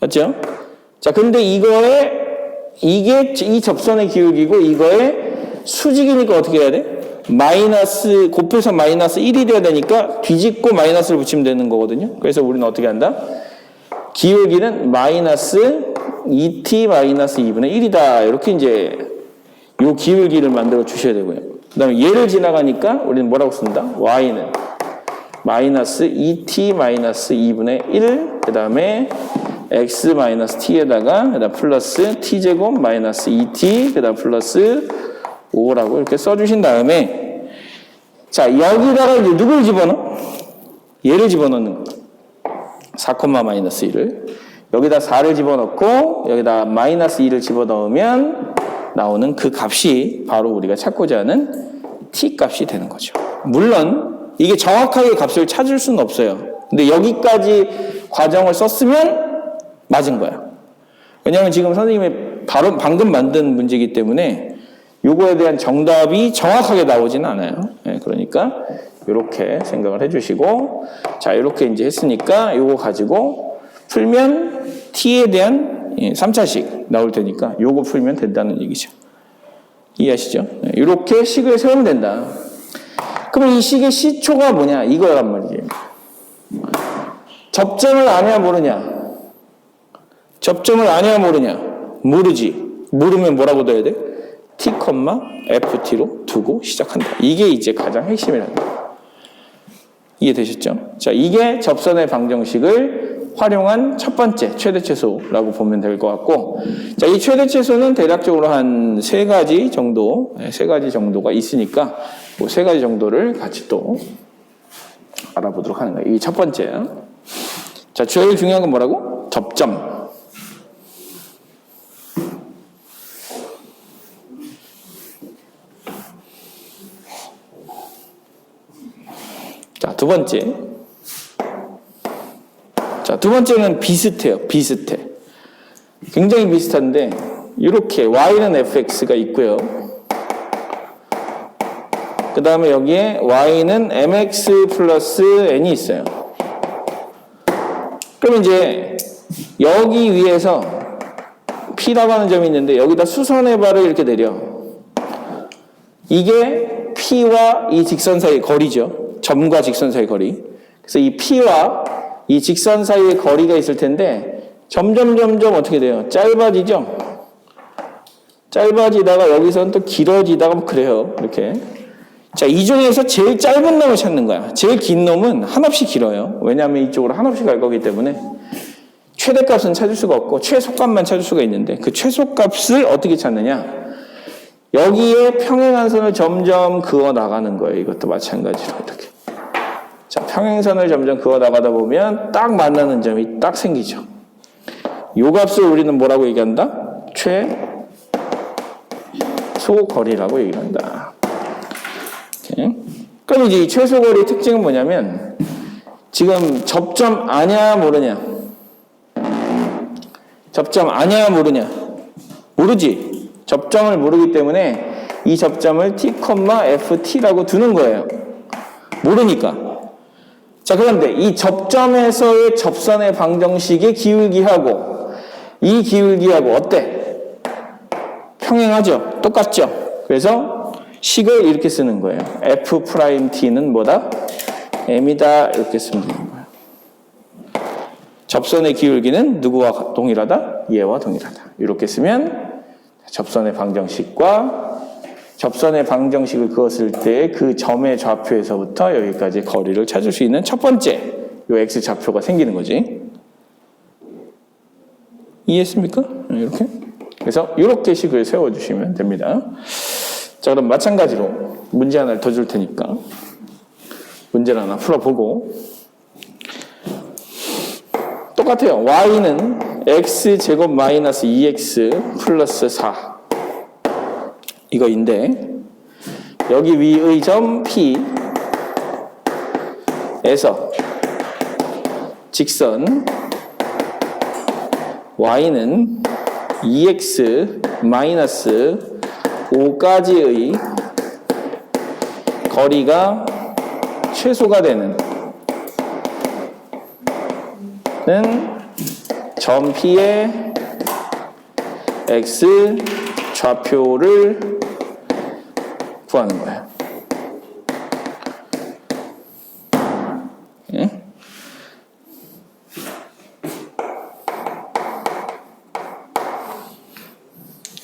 맞죠? 자, 근데 이거에 이게 이 접선의 기울기고 이거에 수직이니까 어떻게 해야 돼? 마이너스 곱해서 마이너스 1이 돼야 되니까 뒤집고 마이너스를 붙이면 되는 거거든요. 그래서 우리는 어떻게 한다? 기울기는 마이너스 2t 마이너스 2분의 1이다. 이렇게 이제 요 기울기를 만들어 주셔야 되고요. 그 다음에 얘를 지나가니까 우리는 뭐라고 쓴다? y는 마이너스 2t 마이너스 2분의 1, 그 다음에 x 마이너스 t에다가 그다음 플러스 t제곱 마이너스 2t, 그 다음 플러스 5라고 이렇게 써주신 다음에 자 여기다가 이제 누굴 집어넣어? 얘를 집어넣는 거. 4, 마이너스 1을 여기다 4를 집어넣고 여기다 마이너스 2를 집어넣으면 나오는 그 값이 바로 우리가 찾고자 하는 t 값이 되는 거죠. 물론 이게 정확하게 값을 찾을 수는 없어요. 근데 여기까지 과정을 썼으면 맞은 거야. 왜냐하면 지금 선생님이 바로 방금 만든 문제이기 때문에 요거에 대한 정답이 정확하게 나오지는 않아요. 예, 그러니까 이렇게 생각을 해주시고 자 이렇게 이제 했으니까 요거 가지고 풀면 t에 대한 3차식 나올 테니까 요거 풀면 된다는 얘기죠. 이해하시죠? 이렇게 식을 세우면 된다. 그럼 이 식의 시초가 뭐냐? 이거란 말이에요. 접점을 아냐 모르냐? 접점을 아냐 모르냐? 모르지. 모르면 뭐라고 둬야 돼? t, ft로 두고 시작한다. 이게 이제 가장 핵심이라는 거예요. 이해되셨죠? 자, 이게 접선의 방정식을 활용한 첫 번째 최대 최소라고 보면 될 것 같고, 자, 이 최대 최소는 대략적으로 한 세 가지 정도, 네, 세 가지 정도가 있으니까, 그세 가지 정도를 같이 또 알아보도록 하는 거예요. 이 첫 번째. 자, 제일 중요한 건 뭐라고? 접점. 자, 두 번째. 자, 두 번째는 비슷해요. 비슷해. 굉장히 비슷한데, 이렇게 y는 fx가 있고요. 그 다음에 여기에 y는 mx 플러스 n이 있어요. 그럼 이제 여기 위에서 p라고 하는 점이 있는데 여기다 수선의 발을 이렇게 내려. 이게 p와 이 직선 사이의 거리죠. 점과 직선 사이의 거리. 그래서 이 p와 이 직선 사이의 거리가 있을 텐데 점점 점점 어떻게 돼요? 짧아지죠. 짧아지다가 여기서는 또 길어지다가 뭐 그래요. 이렇게. 자, 이 중에서 제일 짧은 놈을 찾는 거야. 제일 긴 놈은 한없이 길어요. 왜냐하면 이쪽으로 한없이 갈 거기 때문에 최대값은 찾을 수가 없고 최소값만 찾을 수가 있는데 그 최소값을 어떻게 찾느냐? 여기에 평행한선을 점점 그어 나가는 거예요. 이것도 마찬가지로 이렇게. 자, 평행선을 점점 그어 나가다 보면 딱 만나는 점이 딱 생기죠. 요 값을 우리는 뭐라고 얘기한다? 최소거리라고 얘기한다. 이렇게. 그럼 이제 이 최소거리 특징은 뭐냐면 지금 접점 아냐 모르냐? 접점 아냐 모르냐? 모르지. 접점을 모르기 때문에 이 접점을 t, ft라고 두는 거예요. 모르니까. 자, 그런데 이 접점에서의 접선의 방정식의 기울기하고 이 기울기하고 어때? 평행하죠? 똑같죠? 그래서 식을 이렇게 쓰는 거예요. f't는 뭐다? m이다. 이렇게 쓰면 되는 거예요. 접선의 기울기는 누구와 동일하다? 얘와 동일하다. 이렇게 쓰면 접선의 방정식과 접선의 방정식을 그었을 때 그 점의 좌표에서부터 여기까지 거리를 찾을 수 있는 첫 번째 요 x 좌표가 생기는 거지. 이해했습니까? 이렇게. 그래서 이렇게 식을 세워주시면 됩니다. 자, 그럼 마찬가지로 문제 하나를 더 줄 테니까 문제를 하나 풀어보고 똑같아요. y는 x 제곱 마이너스 2x 플러스 4 이거인데 여기 위의 점 P에서 직선 y는 2x 마이너스 5까지의 거리가 최소가 되는 는점 P의 X 좌표를 구하는 거예요. 예?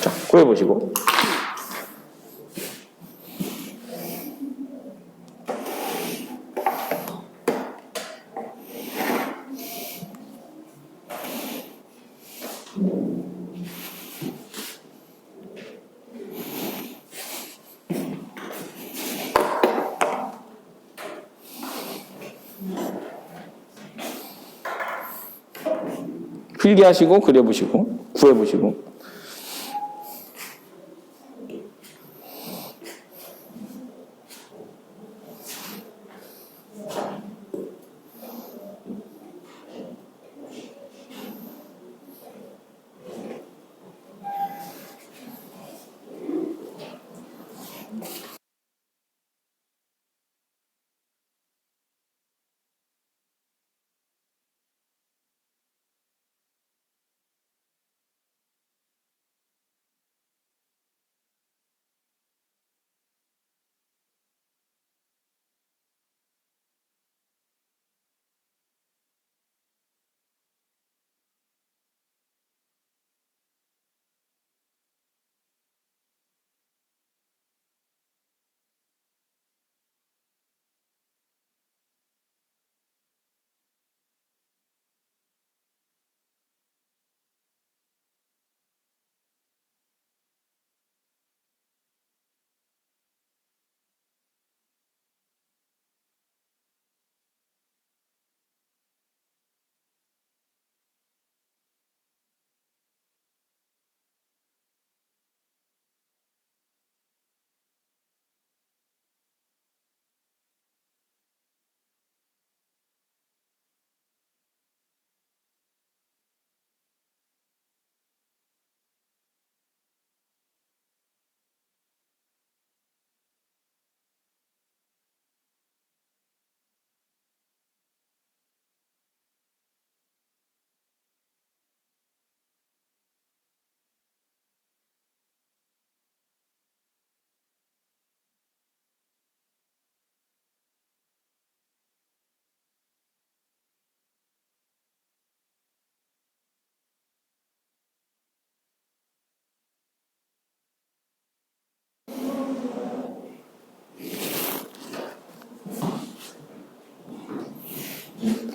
자, 구해보시고. 필기하시고 그려보시고 구해보시고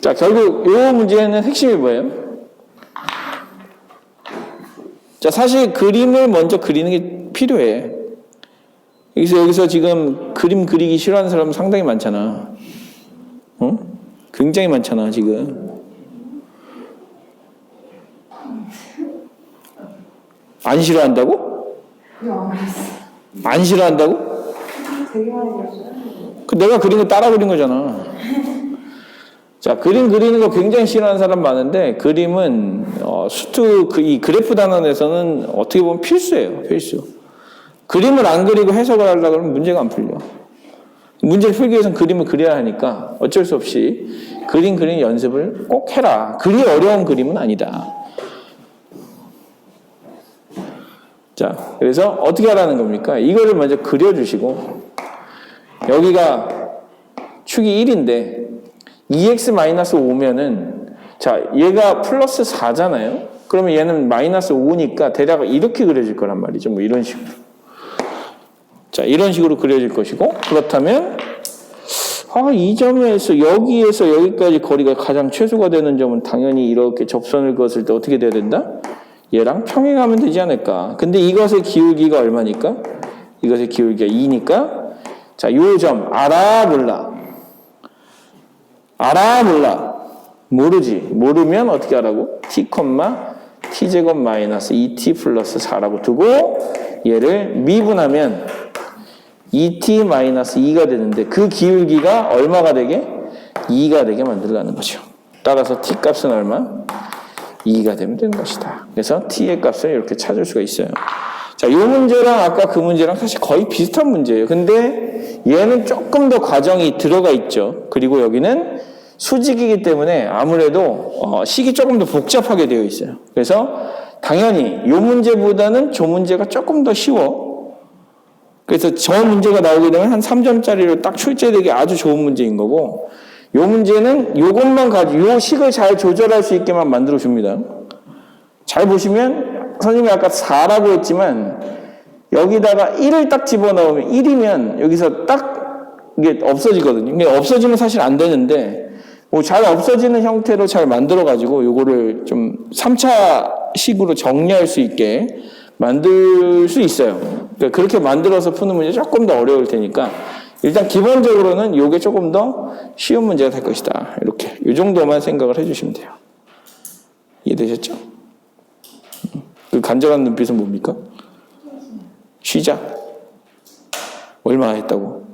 자 결국 이 문제는 핵심이 뭐예요? 자 사실 그림을 먼저 그리는 게 필요해. 여기서 여기서 지금 그림 그리기 싫어하는 사람 상당히 많잖아. 어? 굉장히 많잖아 지금. 안 싫어한다고? 안 싫어한다고? 그 내가 그린 거 따라 그린 거잖아. 자, 그림 그리는 거 굉장히 싫어하는 사람 많은데 그림은 어, 수트 그, 이 그래프 단원에서는 어떻게 보면 필수예요, 필수. 그림을 안 그리고 해석을 하려고 그러면 문제가 안 풀려. 문제를 풀기 위해서는 그림을 그려야 하니까 어쩔 수 없이 그림 그리는 연습을 꼭 해라. 그리 어려운 그림은 아니다. 자, 그래서 어떻게 하라는 겁니까? 이거를 먼저 그려주시고 여기가 축이 1인데 2x-5면은 자 얘가 플러스 4잖아요. 그러면 얘는 마이너스 5니까 대략 이렇게 그려질 거란 말이죠. 뭐 이런 식으로. 자 이런 식으로 그려질 것이고 그렇다면 아, 이 점에서 여기에서 여기까지 거리가 가장 최소가 되는 점은 당연히 이렇게 접선을 그었을 때 어떻게 돼야 된다? 얘랑 평행하면 되지 않을까? 근데 이것의 기울기가 얼마니까? 이것의 기울기가 2니까 자, 요 점 알아 몰라. 알아 몰라. 모르지. 모르면 어떻게 하라고? t, t 제곱 마이너스 2t 플러스 4라고 두고 얘를 미분하면 2t 마이너스 2가 되는데 그 기울기가 얼마가 되게? 2가 되게 만들라는 거죠. 따라서 t 값은 얼마? 2가 되면 되는 것이다. 그래서 t의 값을 이렇게 찾을 수가 있어요. 자, 이 문제랑 아까 그 문제랑 사실 거의 비슷한 문제예요. 근데 얘는 조금 더 과정이 들어가 있죠. 그리고 여기는 수직이기 때문에 아무래도 어, 식이 조금 더 복잡하게 되어 있어요. 그래서 당연히 이 문제보다는 저 문제가 조금 더 쉬워. 그래서 저 문제가 나오게 되면 한 3점짜리로 딱 출제되기 아주 좋은 문제인 거고 이 문제는 이것만 가지고 이 식을 잘 조절할 수 있게만 만들어 줍니다. 잘 보시면 선생님이 아까 4라고 했지만 여기다가 1을 딱 집어넣으면 1이면 여기서 딱 이게 없어지거든요. 이게 없어지면 사실 안 되는데 뭐 잘 없어지는 형태로 잘 만들어 가지고 요거를 좀 3차 식으로 정리할 수 있게 만들 수 있어요. 그러니까 그렇게 만들어서 푸는 문제 조금 더 어려울 테니까 일단 기본적으로는 요게 조금 더 쉬운 문제가 될 것이다. 이렇게 이 정도만 생각을 해 주시면 돼요. 이해되셨죠? 그 간절한 눈빛은 뭡니까? 쉬자. 얼마 했다고?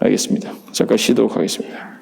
알겠습니다. 잠깐 쉬도록 하겠습니다.